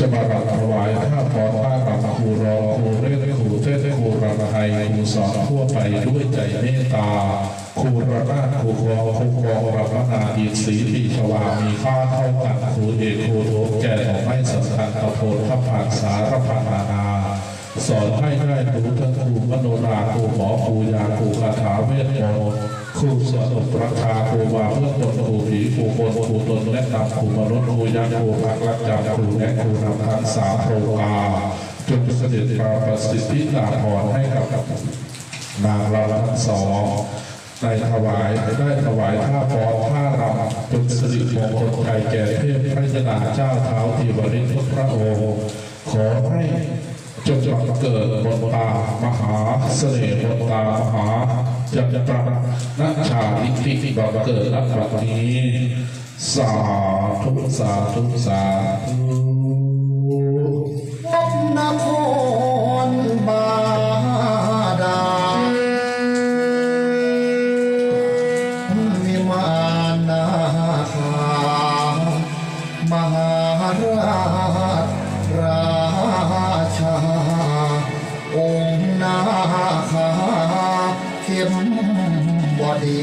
จะมารับถวายผ้าปอผ้ารำครูรอครูเล่นครูเต้นครูรำไทยครูสอนทั่วไปด้วยใจเมตตาครูระนาครูครองครูครองรำนาอีสีปีชวามีค่าเท่ากันครูเอกครูโทแก่ของไม่สำคัญตะโพนข้าผ่านสารพันานาสอนให้ได้รู้ทั้งครูมโนราครูหมอครูยาครูคาถาเวทมนต์ครูสอนปราชาครูวาเพื่อตนครู ผีครูคนครูตนและนำครูมนุษย์ครูยักษ์ครูพักรักจำครูและครูนำทั้งสามโปรกาจนเสด็จมาประสิทธิลาภรให้กับนางรำทั้งสองในถวายได้ถวายผ้าปอนผ้ารำจนสิริมงคลไทยแก่เทพพระยดาเจ้าเท้าทีบริทพระโอขอให้ จงบังเกิดบนตามหาเสน่ห์บนตามหาจักรพรรดินัชชาลิขิตบังเกิดนักบัดนี้สาธุสาธุสาธุพนครบาดาวิมานาคามหาราชรา บด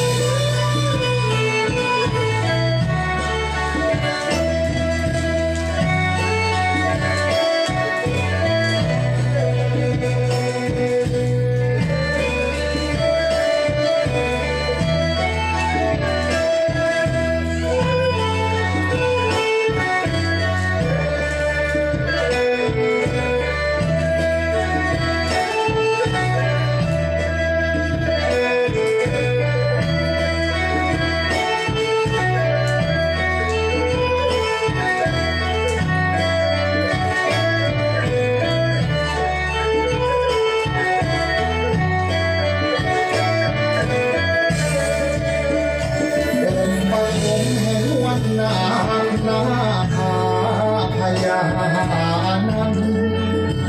ี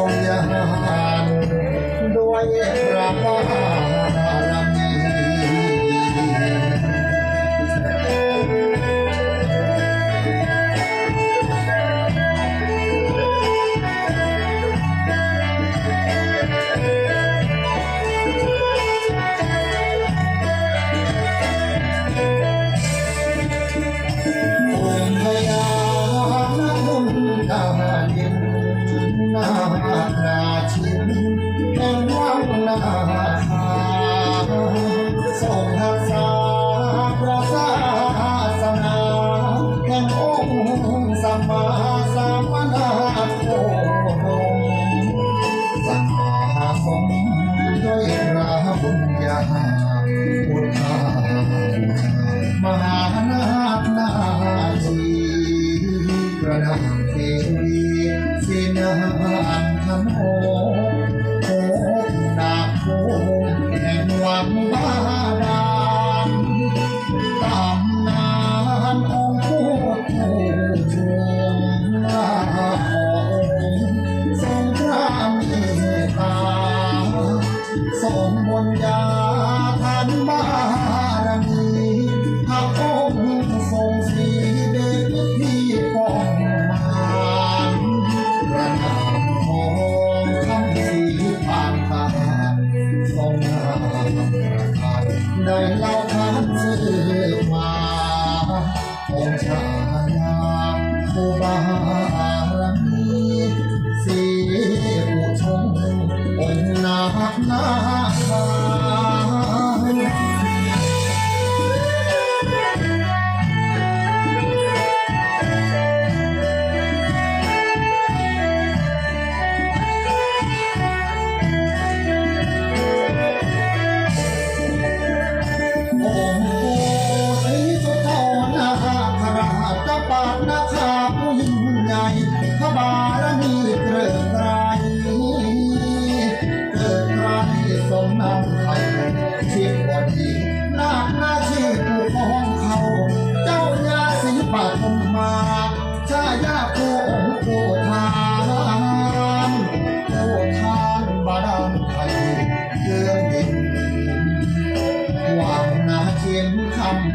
ทธทรงยานด้วยพระบา อัน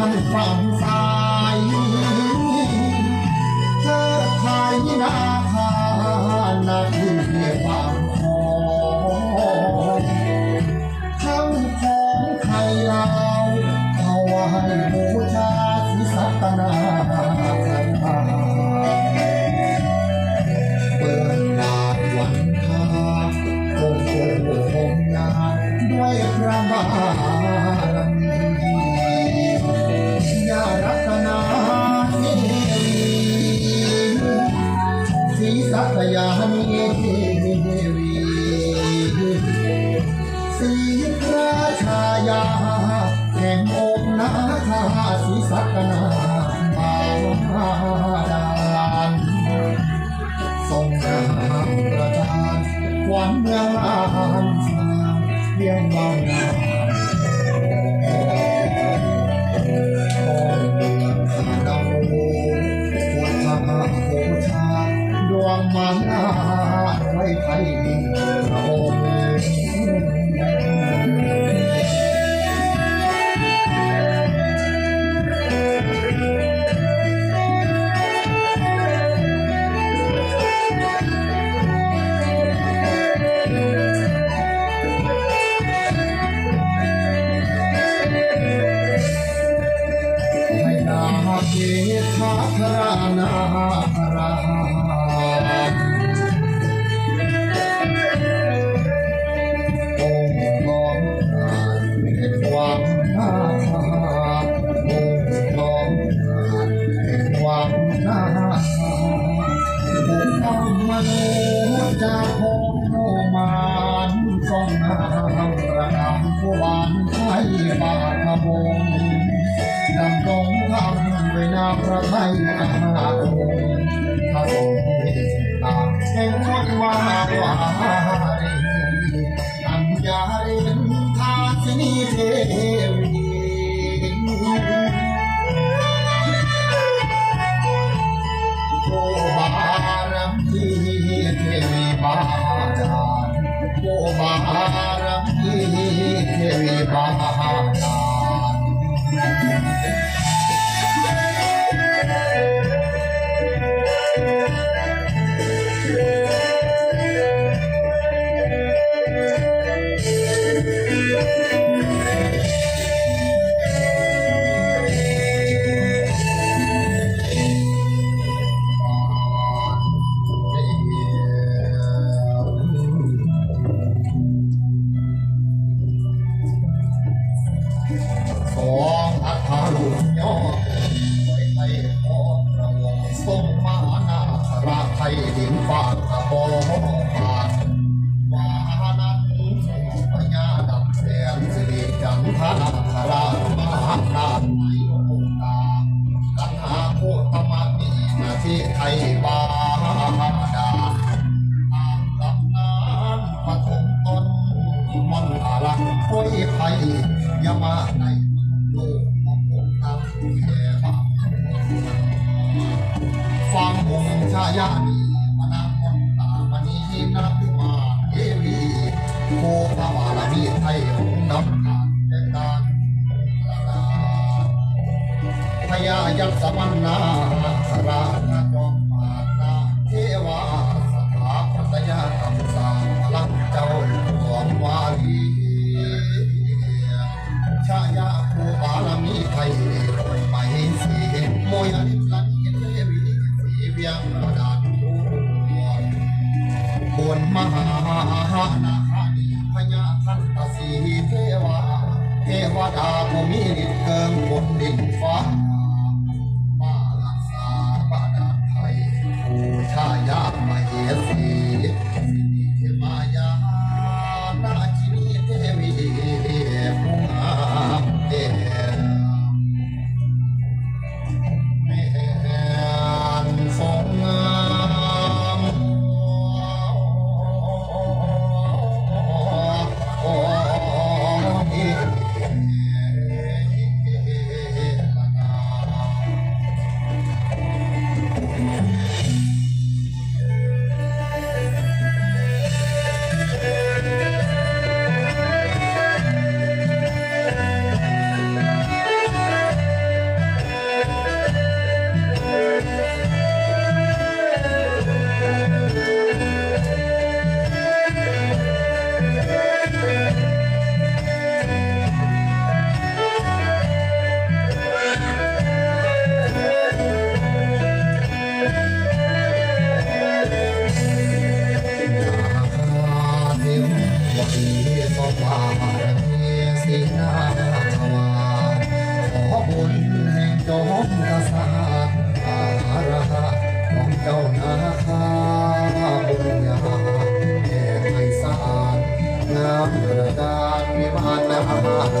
105 ชายาแห่งองค์นาคาสีสักนาปาวดานทรงนามประทานขวามเมืองอามเลี้ยงบางมันามาไว้ไทยพระอง เกศาครานาราองค์กองกานแหวามน่าทองค์กาหวามน่าทานบุญธรรมนุษย์ากโคโนมานกองนามระนำกานไทยบาทบงดำรง ด้วยน้ำพระทยอันาคงพระสงฆ์ตามแห่งนวาวายอัญญาเรนทาสนีเทวีโอ้บารมีเทวีบาดาโอ้บารมีเทวีบาดา Thank you. Yeah. ก